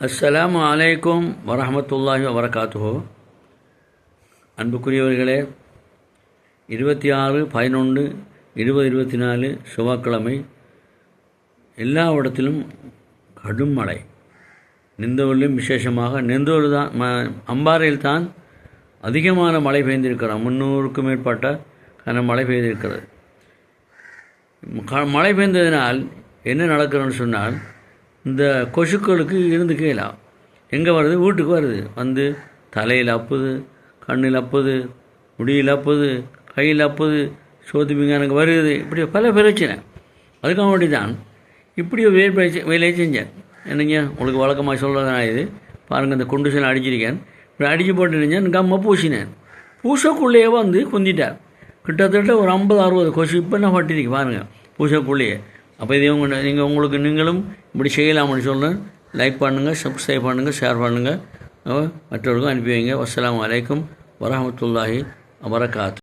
அஸ்ஸலாம் அலைக்கும் வரஹமத்துல்லாஹி வரகாத்துஹோ அன்புக்குரியவர்களே இருபத்தி ஆறு பதினொன்று இருபது இருபத்தி நாலு செவ்வாய்க்கிழமை எல்லா இடத்திலும் கடும் மழை. நிந்தவூரிலும் விசேஷமாக நெந்தூர் தான் ம அம்பாறையில் தான் அதிகமான மழை பெய்திருக்கிறார். முந்நூறுக்கும் மேற்பட்ட கன மழை பெய்திருக்கிறது. க- மழை பெய்ந்ததினால் என்ன நடக்கிறோன்னு சொன்னால் இந்த கொசுக்களுக்கு இருந்து கீழாம் எங்கே வருது? வீட்டுக்கு வருது. வந்து தலையில் அப்புது கண்ணில் அப்புது முடியில் அப்புது கையில் அப்புது சோத்து பிங்கானுக்கு வருது. இப்படி பல பிரச்சனை. அதுக்காக வேண்டி தான் இப்படி ஒரு வேலை வேலையை செஞ்சேன். என்னங்க? உங்களுக்கு வழக்கமாக சொல்கிறதா இது. பாருங்கள் இந்த குண்டு சில அடிச்சிருக்கேன். இப்படி அடித்து போட்டு கம்மை கம்மா பூசினேன். பூசக்குள்ளேயே வந்து குந்திட்டார். கிட்டத்தட்ட ஒரு ஐம்பது அறுபது கொசு இப்போ என்ன பட்டிருக்கு பாருங்கள் பூசக்குள்ளேயே. அப்போ இதே உங்கள் நீங்கள் உங்களுக்கு நீங்களும் இப்படி செய்யலாம்னு சொல்கிறேன் லைக் பண்ணுங்கள் சப்ஸ்கிரைப் பண்ணுங்கள் ஷேர் பண்ணுங்கள் மற்றவர்களுக்கும் அனுப்பி வைங்க. வசலாம் வலைக்கம் வரமத்துல்லாஹி வபரகாத்து